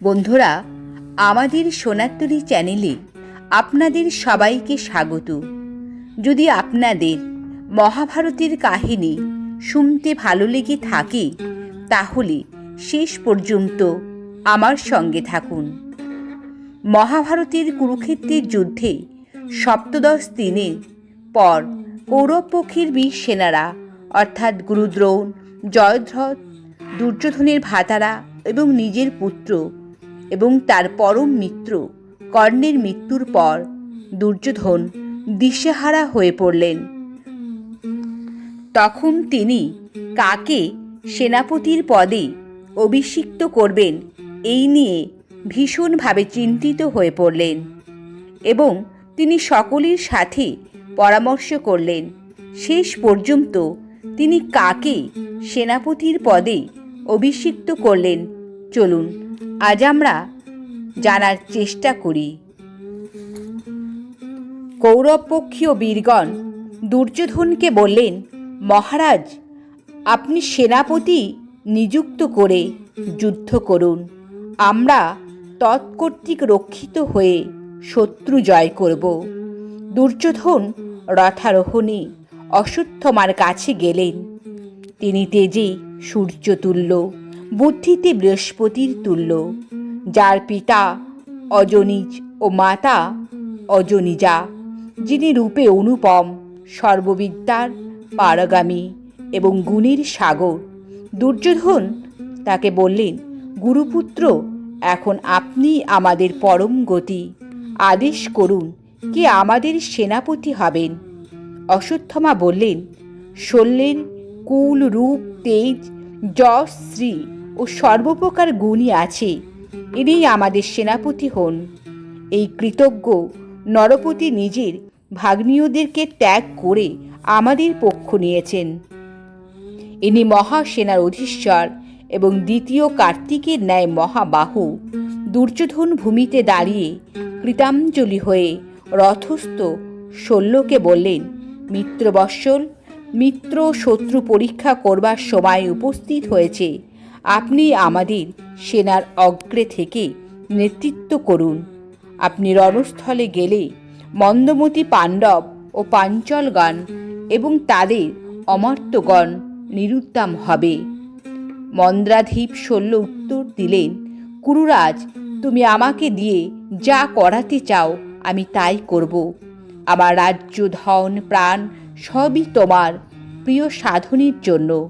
বন্ধুরা, আমাদের সোনাত্তরী চ্যানেলে আপনাদের সবাইকে স্বাগত। যদি আপনাদের মহাভারতের কাহিনী শুনতে ভালো লেগে থাকে, তাহলে শেষ পর্যন্ত আমার সঙ্গে থাকুন। মহাভারতের কুরুক্ষেত্রের যুদ্ধে সপ্তদশ দিনের পর কৌরব পক্ষের বীর সেনারা, অর্থাৎ গুরুদ্রোণ জয়ধ্রথ দুর্যোধনের ভাতারা এবং নিজের পুত্র এবং তার পরম মিত্র, কর্ণের মৃত্যুর পর দুর্যোধন দিশেহারা হয়ে পড়লেন। তখন তিনি কাকে সেনাপতির পদে অভিষিক্ত করবেন এই নিয়ে ভীষণভাবে চিন্তিত হয়ে পড়লেন এবং তিনি সকলের সাথে পরামর্শ করলেন, শেষ পর্যন্ত তিনি কাকে সেনাপতির পদে অভিষিক্ত করলেন চলুন, আজ আমরা জানার চেষ্টা করি। কৌরবপক্ষীয় বীরগণ দুর্যোধনকে বললেন, মহারাজ, আপনি সেনাপতি নিযুক্ত করে যুদ্ধ করুন। আমরা তৎকর্তৃক রক্ষিত হয়ে শত্রু জয় করব। দুর্যোধন রথারোহণে অশ্বত্থমার কাছে গেলেন। তিনি তেজে সূর্য তুল্য বুদ্ধিতে বৃহস্পতির তুল্য, যার পিতা অজনিজ ও মাতা অজনিজা, যিনি রূপে অনুপম, সর্ববিদ্যার পারগামী এবং গুণের সাগর। দুর্যোধন তাকে বললেন, গুরুপুত্র, এখন আপনি আমাদের পরম গতি। আদেশ করুন, কে আমাদের সেনাপতি হবেন? অশ্বত্থমা বললেন শল্যের কুল, রূপ, তেজ, যশ, শ্রী। ও সর্বপ্রকার গুণই আছে, ইনি আমাদের সেনাপতি হন। এই কৃতজ্ঞ নরপতি নিজের ভাগ্নীয়দেরকে ত্যাগ করে আমাদের পক্ষ নিয়েছেন। ইনি মহাসেনার অধীশ্বর এবং দ্বিতীয় কার্তিকের ন্যায় মহাবাহু, দুর্যোধন ভূমিতে দাঁড়িয়ে কৃতাঞ্জলি হয়ে রথস্থ শল্যকে বললেন, মিত্রবৎসল, মিত্র শত্রু পরীক্ষা করবার সময় উপস্থিত হয়েছে। আপনি আমাদের সেনার অগ্রে থেকে নেতৃত্ব করুন। আপনি রণস্থলে গেলে মন্দমতি পাণ্ডব ও পাঞ্চলগণ এবং তাদের অমর্ত্যগণ নিরুদ্দাম হবে। মন্দ্রাধীপ শল্য উত্তর দিলেন, কুরুরাজ, তুমি আমাকে দিয়ে যা করাতে চাও আমি তাই করব। আমার রাজ্য ধন প্রাণ সবই তোমার প্রিয় সাধনের জন্য।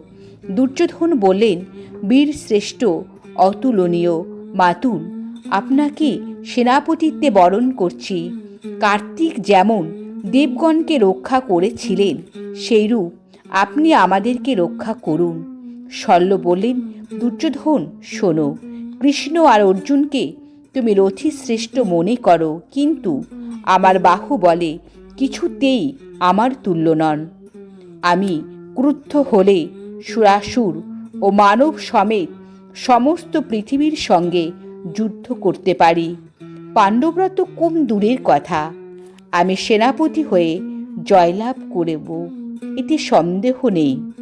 দুর্যোধন বললেন, বীর শ্রেষ্ঠ, অতুলনীয়, মাতুল, আপনাকে সেনাপতিত্বে বরণ করছি। কার্তিক যেমন দেবগণকে রক্ষা করেছিলেন, সেইরূপ আপনি আমাদেরকে রক্ষা করুন। শল্য বললেন, দুর্যোধন, শোনো, কৃষ্ণ আর অর্জুনকে তুমি রথি শ্রেষ্ঠ মনে করো, কিন্তু আমার বাহু বলে কিছুতেই আমার তুল্য নন। আমি ক্রুদ্ধ হলে সুরাসুর ও মানব সমেত সমস্ত পৃথিবীর সঙ্গে যুদ্ধ করতে পারি। পাণ্ডবরা তো কম দূরের কথা। আমি সেনাপতি হয়ে জয়লাভ করব, এতে সন্দেহ নেই।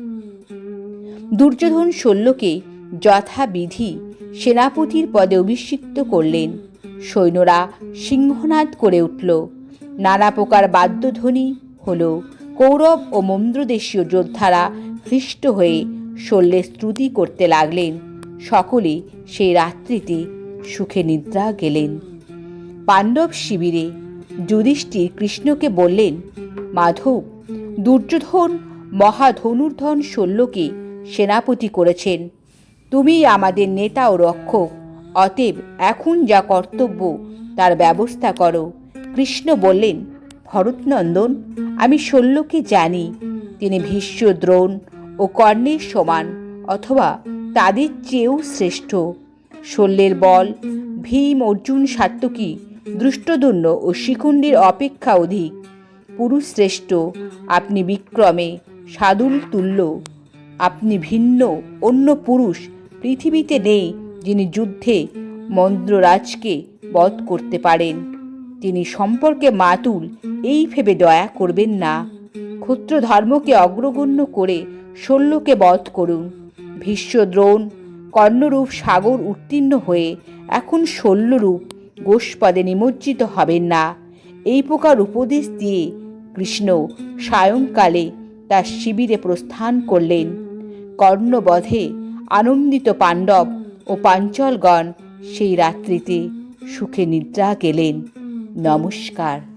দুর্যোধন শল্যকে যথাবিধি সেনাপতির পদে অভিষিক্ত করলেন। সৈন্যরা সিংহনাদ করে উঠল। নানা প্রকার বাদ্যধ্বনি হল কৌরব ও মন্দ্রদেশীয় যোদ্ধারা হৃষ্ট হয়ে শল্যের স্তুতি করতে লাগলেন। সকলে সেই রাত্রিতে সুখে নিদ্রা গেলেন। পাণ্ডব শিবিরে যুধিষ্ঠির কৃষ্ণকে বললেন, মাধব, দুর্যোধন মহাধনুর্ধন শল্যকে সেনাপতি করেছেন। তুমি আমাদের নেতা ও রক্ষক, অতএব এখন যা কর্তব্য তার ব্যবস্থা করো। কৃষ্ণ বললেন, ভরতনন্দন, আমি শল্যকে জানি তিনি ভীষ্ম দ্রোণ ও কর্ণের সমান অথবা তাদের চেয়েও শ্রেষ্ঠ। শল্যের বল, ভীম, অর্জুন সাত্যকী দৃষ্টদুন্য ও শিখুণ্ডির অপেক্ষা অধিক। পুরুষ শ্রেষ্ঠ, আপনি বিক্রমে সাদুল তুল্য। আপনি ভিন্ন, অন্য পুরুষ পৃথিবীতে নেই যিনি যুদ্ধে মন্দ্ররাজকে বধ করতে পারেন। তিনি সম্পর্কে মাতুল এই ভেবে দয়া করবেন না। ক্ষত্র ধর্মকে অগ্রগণ্য করে শল্যকে বধ করুন। ভীষ্ম দ্রোণ, কর্ণরূপ সাগর উত্তীর্ণ হয়ে এখন শল্যরূপ গোষ্পদে নিমজ্জিত হবেন না। এই প্রকার উপদেশ দিয়ে কৃষ্ণ সায়ংকালে তার শিবিরে প্রস্থান করলেন। কর্ণবধে আনন্দিত পাণ্ডব ও পাঞ্চলগণ সেই রাত্রিতে সুখে নিদ্রা গেলেন। নমস্কার।